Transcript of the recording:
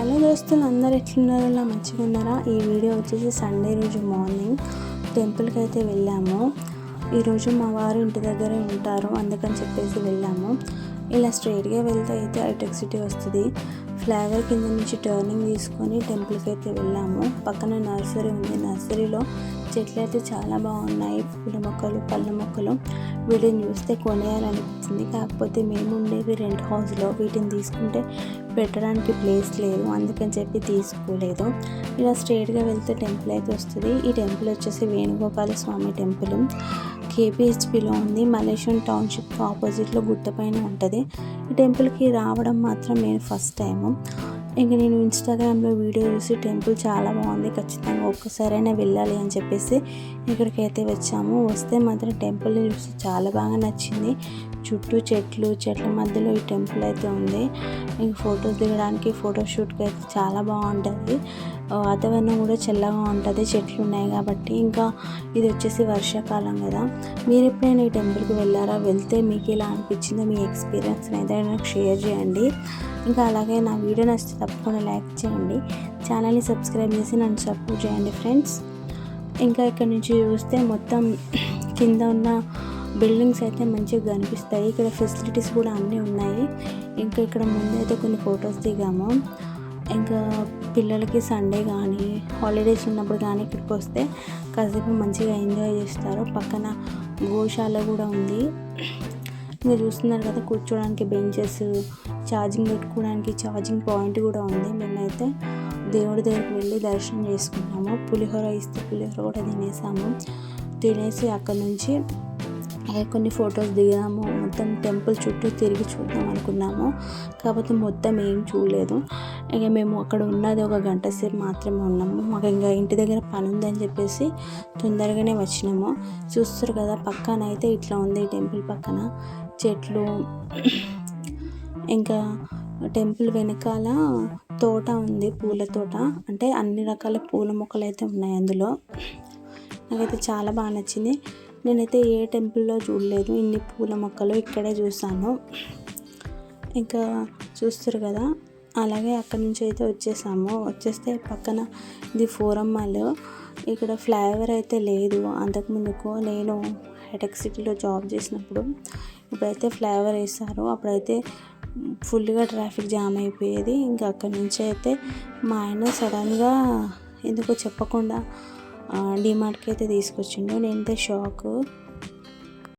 Hello దోస్తులు అందరు ఎట్లున్నారు? ఇలా మంచిగా ఉన్నారా? ఈ వీడియో వచ్చేసి సండే రోజు మార్నింగ్ టెంపుల్కి అయితే వెళ్ళాము. ఈరోజు మా వారు ఇంటి దగ్గరే ఉంటారు అందుకని చెప్పేసి వెళ్ళాము. ఇలా స్ట్రైట్గా వెళ్తే అయితే హైటెక్ సిటీ వస్తుంది. ఫ్లైఓవర్ కింద నుంచి టర్నింగ్ తీసుకొని టెంపుల్కి అయితే వెళ్ళాము. పక్కన నర్సరీ ఉంది. నర్సరీలో చెట్లు అయితే చాలా బాగున్నాయి. పూల మొక్కలు పళ్ళ మొక్కలు వీటిని చూస్తే కొనేయాలనిపించింది కాకపోతే మేము ఉండేవి రెంట్ హౌస్లో వీటిని తీసుకుంటే పెట్టడానికి ప్లేస్ లేదు. అందుకని చెప్పి తీసుకోలేదు. ఇలా స్ట్రైట్గా వెళ్తే టెంపుల్ అయితే వస్తుంది. ఈ టెంపుల్ వచ్చేసి వేణుగోపాల స్వామి టెంపుల్ కేపీహెచ్పిలో ఉంది. మలేషియన్ టౌన్షిప్ ఆపోజిట్లో గుట్టపైన ఉంటుంది. ఈ టెంపుల్కి రావడం మాత్రం నేను ఫస్ట్ టైము ఇంక నేను ఇన్స్టాగ్రామ్లో వీడియో చూసి టెంపుల్ చాలా బాగుంది ఖచ్చితంగా ఒక్కసారైనా వెళ్ళాలి అని చెప్పేసి ఇక్కడికైతే వచ్చాము. వస్తే మాత్రం టెంపుల్ చూసి చాలా బాగా నచ్చింది. చుట్టూ చెట్లు చెట్ల మధ్యలో ఈ టెంపుల్ అయితే ఉంది. ఇంక ఫొటోస్ దిగడానికి ఫోటోషూట్కి అయితే చాలా బాగుంటుంది. వాతావరణం కూడా చల్లగా ఉంటుంది చెట్లు ఉన్నాయి కాబట్టి. ఇంకా ఇది వచ్చేసి వర్షాకాలం కదా. మీరు ఎప్పుడైనా ఈ టెంపుల్కి వెళ్ళారా? వెళ్తే మీకు ఎలా అనిపించిందో మీ ఎక్స్పీరియన్స్ అయితే నాకు షేర్ చేయండి. ఇంకా అలాగే నా వీడియో నచ్చితే తప్పకుండా లైక్ చేయండి. ఛానల్ని సబ్స్క్రైబ్ చేసి నన్ను సపోర్ట్ చేయండి ఫ్రెండ్స్. ఇంకా ఇక్కడ నుంచి చూస్తే మొత్తం కింద ఉన్న బిల్డింగ్స్ అయితే మంచిగా కనిపిస్తాయి. ఇక్కడ ఫెసిలిటీస్ కూడా అన్నీ ఉన్నాయి. ఇంకా ఇక్కడ ముందైతే కొన్ని ఫొటోస్ దిగాము. ఇంకా పిల్లలకి సండే కానీ హాలిడేస్ ఉన్నప్పుడు కానీ ఇక్కడికి వస్తే కాసేపు మంచిగా ఎంజాయ్ చేస్తారు. పక్కన గోశాల కూడా ఉంది. మీరు చూస్తున్నారు కదా కూర్చోడానికి బెంచెస్ ఛార్జింగ్ పెట్టుకోవడానికి ఛార్జింగ్ పాయింట్ కూడా ఉంది. మేమైతే దేవుడి దగ్గరికి వెళ్ళి దర్శనం చేసుకున్నాము పులిహోర ఇస్తే పులిహోర కూడా తినేసాము. తినేసి అక్కడ నుంచి కొన్ని ఫొటోస్ దిగాము. మొత్తం టెంపుల్ చుట్టూ తిరిగి చూద్దాం అనుకున్నాము. కాకపోతే మొత్తం ఏం చూడలేదు. ఇక మేము అక్కడ ఉన్నది ఒక గంట సేపు మాత్రమే ఉన్నాము. మాకు ఇంకా ఇంటి దగ్గర పని ఉందని చెప్పేసి తొందరగానే వచ్చినాము. చూస్తారు కదా పక్కన అయితే ఇట్లా ఉంది టెంపుల్ పక్కన. చెట్లు ఇంకా టెంపుల్ వెనకాల తోట ఉంది పూల తోట. అంటే అన్ని రకాల పూల మొక్కలు అయితే ఉన్నాయి అందులో. నాకైతే చాలా బాగా నచ్చింది. నేనైతే ఏ టెంపుల్లో చూడలేదు ఇన్ని పూల మొక్కలు ఇక్కడే చూసాను ఇంకా చూస్తారు కదా అలాగే అక్కడి నుంచి అయితే వచ్చేసాము. వచ్చేస్తే పక్కన ఇది ఫోరం మాల్. ఇక్కడ ఫ్లైఓవర్ అయితే లేదు. అంతకుముందుకు నేను హెటెక్ సిటీలో జాబ్ చేసినప్పుడు ఇప్పుడైతే ఫ్లైఓవర్ వేస్తారు అప్పుడైతే ఫుల్గా ట్రాఫిక్ జామ్ అయిపోయేది. ఇంకా అక్కడి నుంచి అయితే మా ఆయన సడన్గా ఎందుకో చెప్పకుండా డిమార్ట్కి అయితే తీసుకొచ్చిండు. నేనైతే షాక్.